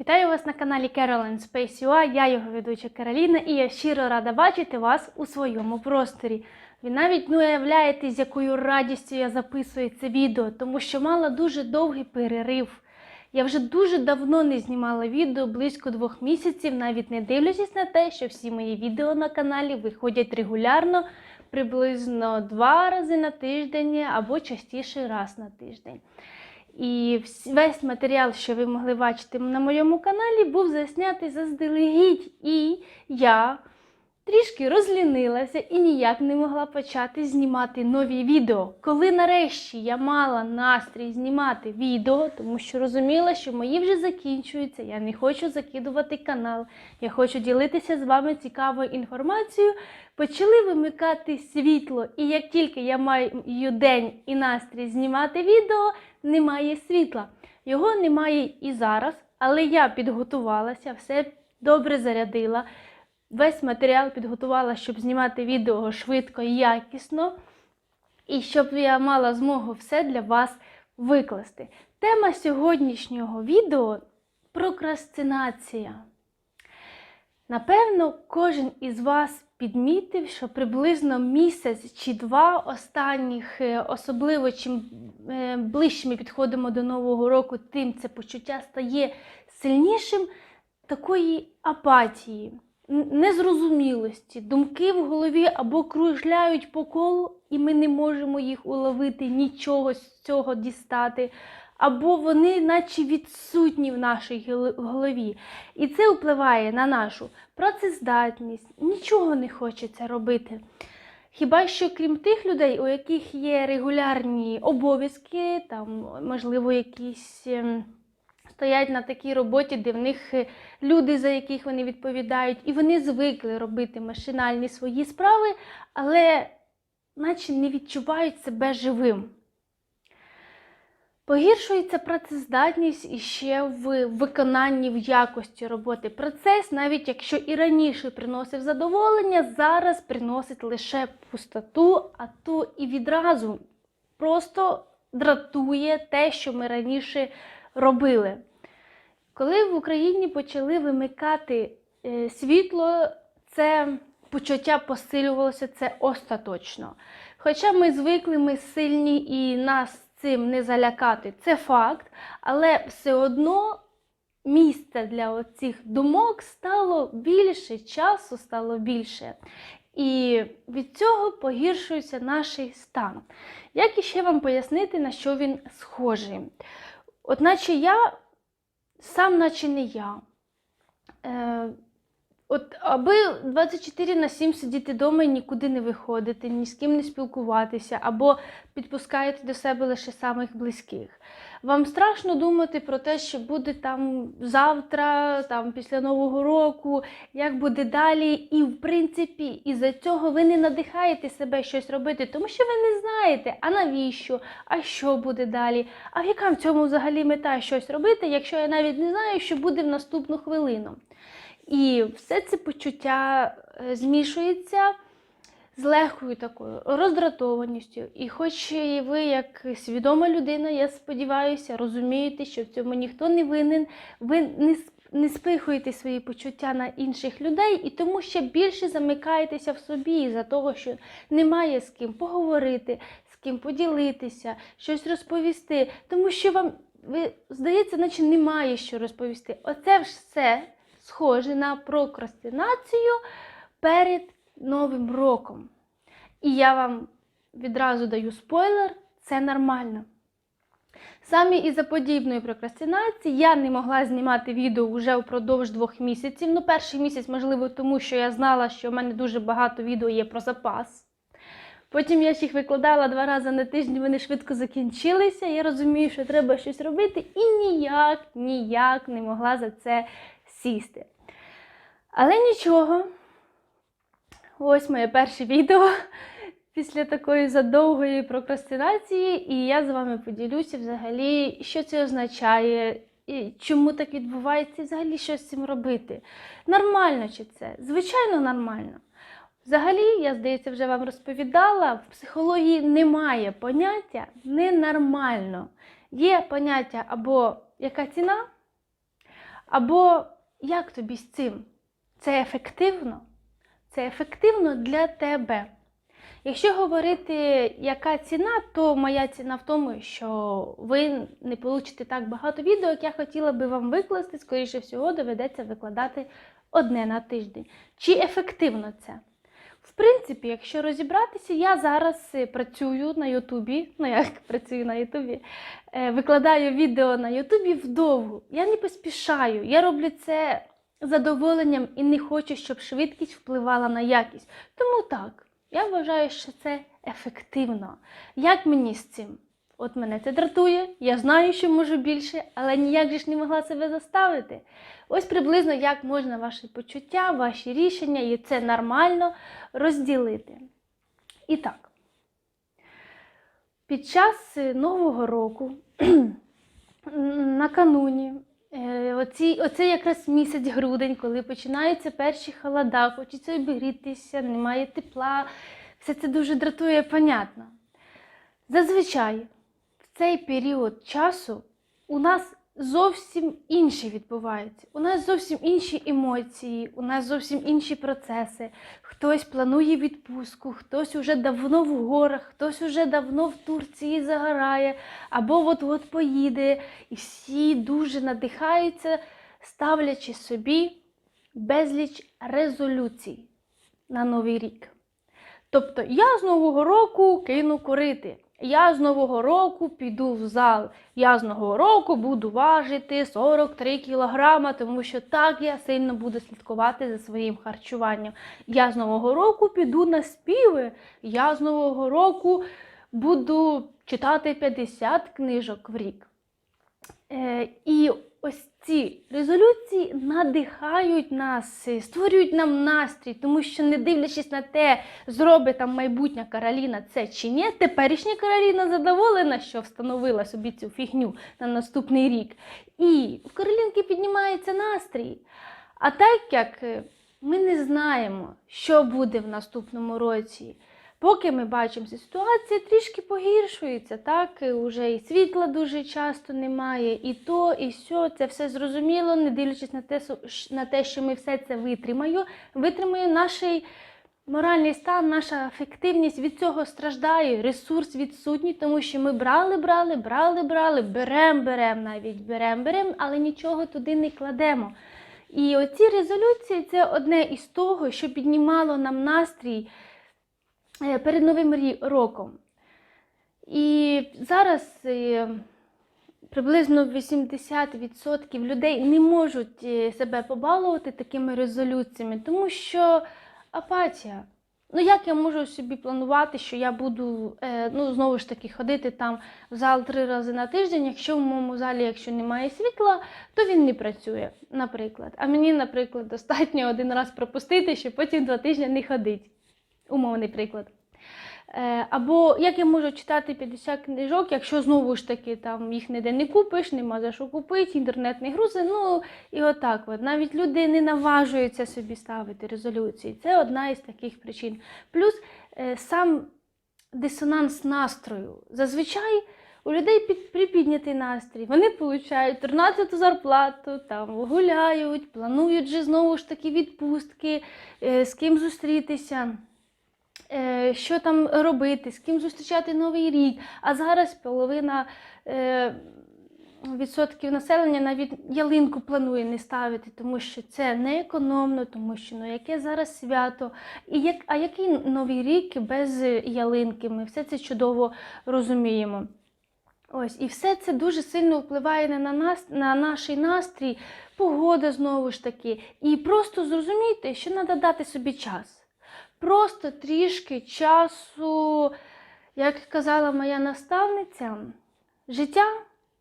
Вітаю вас на каналі Caroline Space UA, я його ведуча Кароліна, і я щиро рада бачити вас у своєму просторі. Ви навіть не уявляєте, з якою радістю я записую це відео, тому що мала дуже довгий перерив. Я вже дуже давно не знімала відео, близько двох місяців, навіть не дивлячись на те, що всі мої відео на каналі виходять регулярно, приблизно два рази на тиждень або частіше раз на тиждень. І весь матеріал, що ви могли бачити на моєму каналі, був заснятий заздалегідь. І я трішки розлінилася і ніяк не могла почати знімати нові відео. Коли нарешті я мала настрій знімати відео, тому що розуміла, що мої вже закінчуються, я не хочу закидувати канал, я хочу ділитися з вами цікавою інформацією. Почали вимикати світло, і як тільки я маю день і настрій знімати відео, немає світла. Його немає і зараз, але я підготувалася, все добре зарядила. Весь матеріал підготувала, щоб знімати відео швидко і якісно, і щоб я мала змогу все для вас викласти. Тема сьогоднішнього відео прокрастинація. Напевно, кожен із вас підмітив, що приблизно місяць чи два останніх, е, особливо чим е, ближче ми підходимо до Нового року, тим це почуття стає сильнішим такої апатії, незрозумілості. Думки в голові або кружляють по колу, і ми не можемо їх уловити, нічого з цього дістати. Або вони наче відсутні в нашій голові. І це впливає на нашу працездатність, нічого не хочеться робити. Хіба що крім тих людей, у яких є регулярні обов'язки, там, можливо, якісь ем, стоять на такій роботі, де в них е, люди, за яких вони відповідають, і вони звикли робити машинальні свої справи, але наче не відчувають себе живим. Погіршується працездатність іще в виконанні в якості роботи. Процес, навіть якщо і раніше приносив задоволення, зараз приносить лише пустоту, а то і відразу просто дратує те, що ми раніше робили. Коли в Україні почали вимикати е, світло, це почуття посилювалося це остаточно. Хоча ми звикли, ми сильні і нас цим не залякати, це факт, але все одно місця для оцих думок стало більше, часу стало більше. І від цього погіршується наш стан. Як іще вам пояснити, на що він схожий? От наче я сам, наче не я. Е, От аби 24 на 7 сидіти вдома і нікуди не виходити, ні з ким не спілкуватися, або підпускаєте до себе лише самих близьких. Вам страшно думати про те, що буде там завтра, там після Нового року, як буде далі. І, в принципі, із-за цього ви не надихаєте себе щось робити, тому що ви не знаєте, а навіщо, а що буде далі, а яка в цьому взагалі мета щось робити, якщо я навіть не знаю, що буде в наступну хвилину. І все це почуття е, змішується з легкою такою роздратованістю. І хоч і ви, як свідома людина, я сподіваюся, розумієте, що в цьому ніхто не винен, ви не, не спихуєте свої почуття на інших людей, і тому ще більше замикаєтеся в собі за того, що немає з ким поговорити, з ким поділитися, щось розповісти, тому що вам ви здається, наче немає що розповісти. Оце все схоже на прокрастинацію перед Новим роком. І я вам відразу даю спойлер, це нормально. Саме із-за подібної прокрастинації я не могла знімати відео вже впродовж двох місяців. Ну, перший місяць, можливо, тому що я знала, що в мене дуже багато відео є про запас. Потім я ж їх викладала два рази на тиждень, вони швидко закінчилися. Я розумію, що треба щось робити, і ніяк, ніяк не могла за це сісти. Але нічого. Ось моє перше відео після такої задовгої прокрастинації, і я з вами поділюся взагалі, що це означає, і чому так відбувається, і взагалі що з цим робити. Нормально чи це? Звичайно, нормально. Взагалі, я, здається, вже вам розповідала, в психології немає поняття ненормально. Є поняття або яка ціна, Або як тобі з цим? Це ефективно? Це ефективно для тебе. Якщо говорити, яка ціна, то моя ціна в тому, що ви не получите так багато відео, як я хотіла би вам викласти. Скоріше всього, доведеться викладати одне на тиждень. Чи ефективно це? В принципі, якщо розібратися, я зараз е, працюю на Ютубі. Ну, як працюю на Ютубі, е, викладаю відео на Ютубі вдовго. Я не поспішаю. Я роблю це задоволенням і не хочу, щоб швидкість впливала на якість. Тому так, я вважаю, що це ефективно. Як мені з цим? От мене це дратує, я знаю, що можу більше, але ніяк же ж не могла себе заставити. Ось приблизно як можна ваші почуття, ваші рішення, і це нормально розділити. І так, під час Нового року, накануні, е, оці, оце якраз місяць грудень, коли починаються перші холода, хочеться обігрітися, немає тепла, все це дуже дратує, понятно. Зазвичай цей період часу у нас зовсім інше відбувається. У нас зовсім інші емоції, у нас зовсім інші процеси. Хтось планує відпустку, хтось уже давно в горах, хтось уже давно в Турції загорає, або от-от поїде. І всі дуже надихаються, ставлячи собі безліч резолюцій на новий рік. Тобто я з Нового року кину курити. Я з Нового року піду в зал. Я з Нового року буду важити 43 кілограма, тому що так я сильно буду слідкувати за своїм харчуванням. Я з Нового року піду на співи. Я з Нового року буду читати 50 книжок в рік. Е, і ось ці резолюції надихають нас, е, створюють нам настрій, тому що, не дивлячись на те, зробить там майбутня Кароліна це чи ні, теперішня Кароліна задоволена, що встановила собі цю фігню на наступний рік. І в Каролінки піднімається настрій. А так як е, ми не знаємо, що буде в наступному році. Поки ми бачимо, ситуація трішки погіршується, так? І вже і світла дуже часто немає, і то, і сьо, це все зрозуміло, не дивлячись на те, на те, що ми все це витримаю, витримує наш моральний стан, наша ефективність від цього страждає, ресурс відсутній, тому що ми брали, брали, брали, брали, берем, берем, навіть берем, берем, але нічого туди не кладемо. І оці резолюції це одне із того, що піднімало нам настрій перед Новим роком. І зараз е, приблизно 80% людей не можуть е, себе побалувати такими резолюціями, тому що апатія. Ну, як я можу собі планувати, що я буду е, ну, знову ж таки ходити там в зал три рази на тиждень, якщо в моєму залі, якщо немає світла, то він не працює, наприклад. А мені, наприклад, достатньо один раз пропустити, щоб потім два тижні не ходити. Умовний приклад. Е, Або як я можу читати 50 книжок, якщо знову ж таки там їх ніде не купиш, нема за що купити, інтернет не грузить. Ну і отак. От. Навіть люди не наважуються собі ставити резолюції. Це одна із таких причин. Плюс е, сам дисонанс настрою. Зазвичай у людей під, припіднятий настрій. Вони получають 13 зарплату, там гуляють, планують же знову ж таки відпустки, е, з ким зустрітися. Е, що там робити, з ким зустрічати новий рік. А зараз половина е, відсотків населення навіть ялинку планує не ставити, тому що це не економно, тому що ну яке зараз свято, і як, а який новий рік без ялинки? Ми все це чудово розуміємо. Ось, і все це дуже сильно впливає на нас, на наш настрій, погода знову ж таки. І просто зрозумійте, що треба дати собі час просто трішки часу, як казала моя наставниця, життя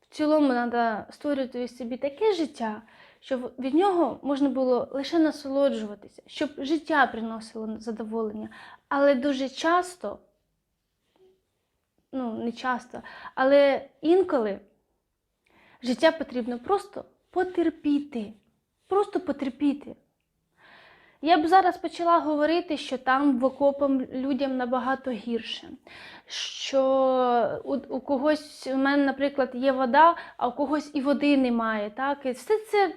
в цілому треба створювати собі таке життя, щоб від нього можна було лише насолоджуватися, щоб життя приносило задоволення. Але дуже часто, ну не часто, але інколи життя потрібно просто потерпіти. Просто потерпіти. Я б зараз почала говорити, що там в окопам людям набагато гірше. Що у, у когось, у мене, наприклад, є вода, а у когось і води немає. Так? І все це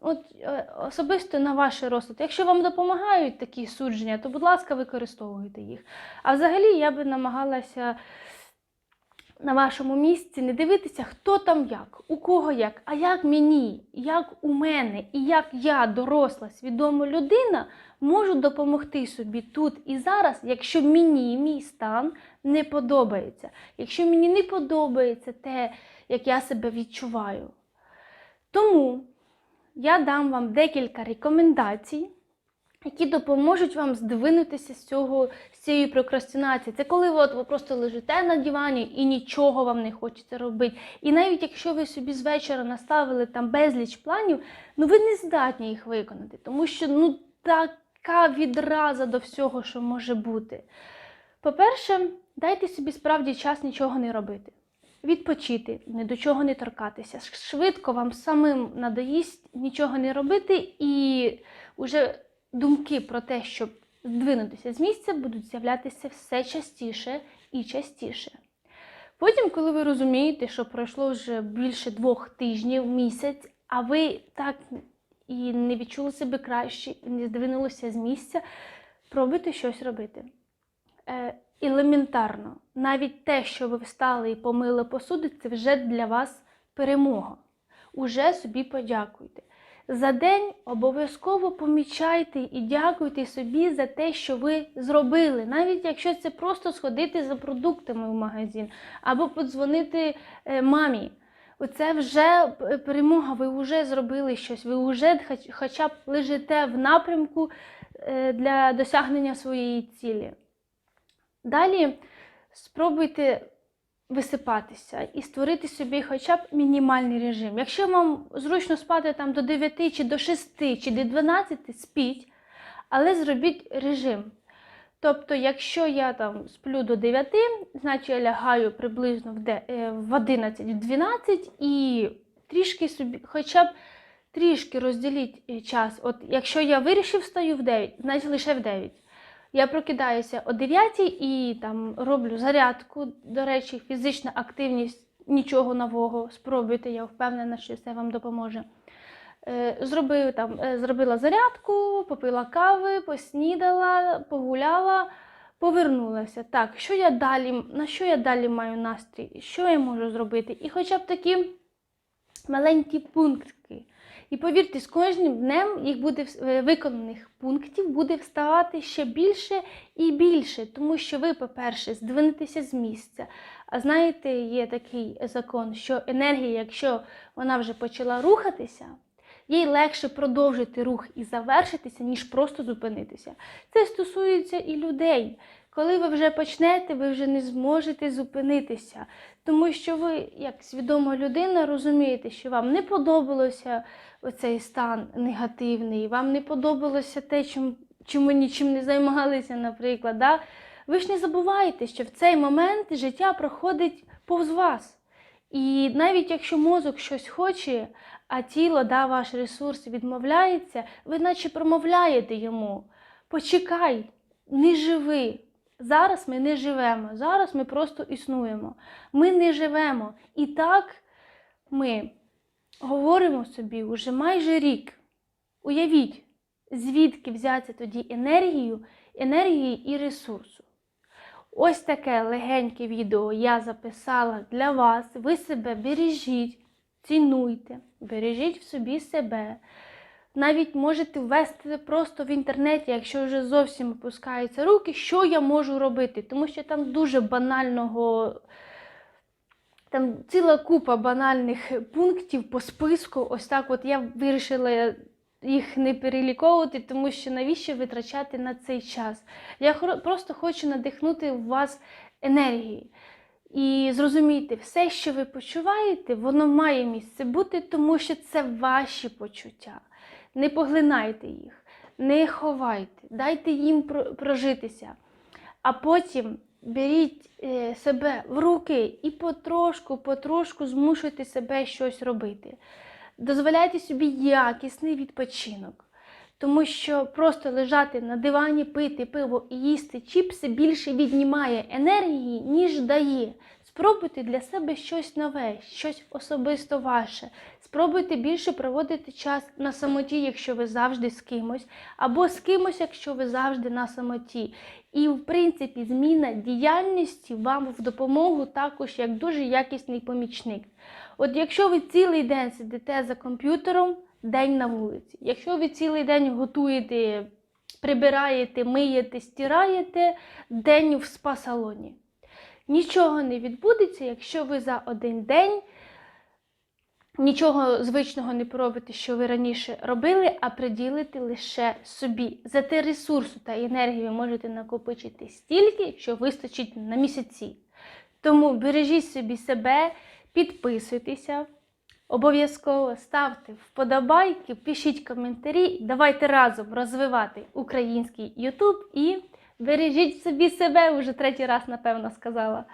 от е, особисто на ваш розсуд. Якщо вам допомагають такі судження, то, будь ласка, використовуйте їх. А взагалі я би намагалася на вашому місці не дивитися, хто там як, у кого як, а як мені, як у мене, і як я, доросла, свідома людина, можу допомогти собі тут і зараз, якщо мені мій стан не подобається. Якщо мені не подобається те, як я себе відчуваю. Тому я дам вам декілька рекомендацій, які допоможуть вам здвинутися з цього з цієї прокрастинації. Це коли от, ви просто лежите на дивані і нічого вам не хочеться робити. І навіть якщо ви собі з вечора наставили там безліч планів, ну ви не здатні їх виконати, тому що ну така відраза до всього, що може бути. По-перше, дайте собі справді час нічого не робити. Відпочити, ні до чого не торкатися. Швидко вам самим надоїсть нічого не робити, і вже думки про те, щоб здвинутися з місця, будуть з'являтися все частіше і частіше. Потім, коли ви розумієте, що пройшло вже більше двох тижнів, місяць, а ви так і не відчули себе краще, і не здвинулися з місця, пробуйте щось робити. Е, елементарно, навіть те, що ви встали і помили посуду, це вже для вас перемога. Уже собі подякуйте. За день обов'язково помічайте і дякуйте собі за те, що ви зробили, навіть якщо це просто сходити за продуктами в магазин або подзвонити е, мамі. Оце вже перемога, ви вже зробили щось, ви вже хоча б лежите в напрямку е, для досягнення своєї цілі. Далі спробуйте висипатися і створити собі хоча б мінімальний режим. Якщо вам зручно спати там до 9 чи до 6 чи до 12, спіть, але зробіть режим. Тобто, якщо я там сплю до 9, значить я лягаю приблизно в де- е, в 11, в 12 і трішки собі, хоча б трішки розділіть е, час. От якщо я вирішив встаю в 9, значить лише в 9. Я прокидаюся о 9 і там роблю зарядку. До речі, фізична активність нічого нового. Спробуйте, я впевнена, що це вам допоможе. Е, Зробив, там, е, зробила зарядку, попила кави, поснідала, погуляла, повернулася. Так, що я далі, на що я далі маю настрій? Що я можу зробити? І хоча б такі маленькі пунктики. І повірте, з кожним днем їх буде е, виконаних пунктів буде вставати ще більше і більше, тому що ви, по-перше, здвинетеся з місця. А знаєте, є такий закон, що енергія, якщо вона вже почала рухатися, їй легше продовжити рух і завершитися, ніж просто зупинитися. Це стосується і людей. Коли ви вже почнете, ви вже не зможете зупинитися, тому що ви, як свідома людина, розумієте, що вам не подобалося оцей стан негативний, вам не подобалося те, чим, чим ви нічим не займалися, наприклад. Да? Ви ж не забувайте, що в цей момент життя проходить повз вас. І навіть якщо мозок щось хоче, а тіло, да, ваш ресурс відмовляється, ви наче промовляєте йому: почекай, не живи. Зараз ми не живемо, зараз ми просто існуємо. Ми не живемо. І так ми говоримо собі уже майже рік. Уявіть, звідки взяти тоді енергію, енергії і ресурсу. Ось таке легеньке відео я записала для вас. Ви себе бережіть, цінуйте, бережіть в собі себе. Навіть можете ввести просто в інтернеті, якщо вже зовсім опускаються руки, що я можу робити, тому що там дуже банального, там ціла купа банальних пунктів по списку. Ось так от я вирішила їх не переліковувати, тому що навіщо витрачати на цей час. Я просто хочу надихнути в вас енергії. І зрозумійте, все, що ви почуваєте, воно має місце бути, тому що це ваші почуття. Не поглинайте їх, не ховайте, дайте їм прожитися. А потім беріть е, себе в руки і потрошку, потрошку змушуйте себе щось робити. Дозволяйте собі якісний відпочинок. Тому що просто лежати на дивані, пити пиво і їсти чіпси більше віднімає енергії, ніж дає. Спробуйте для себе щось нове, щось особисто ваше. Спробуйте більше проводити час на самоті, якщо ви завжди з кимось, або з кимось, якщо ви завжди на самоті. І, в принципі, зміна діяльності вам в допомогу також як дуже якісний помічник. От якщо ви цілий день сидите за комп'ютером, день на вулиці. Якщо ви цілий день готуєте, прибираєте, миєте, стираєте, день в спа-салоні. Нічого не відбудеться, якщо ви за один день нічого звичного не поробите, що ви раніше робили, а приділите лише собі. Зате ресурсу та енергії ви можете накопичити стільки, що вистачить на місяці. Тому бережіть собі себе, підписуйтеся, обов'язково ставте вподобайки, пишіть коментарі. Давайте разом розвивати український YouTube і бережіть собі себе, вже третій раз, напевно, сказала.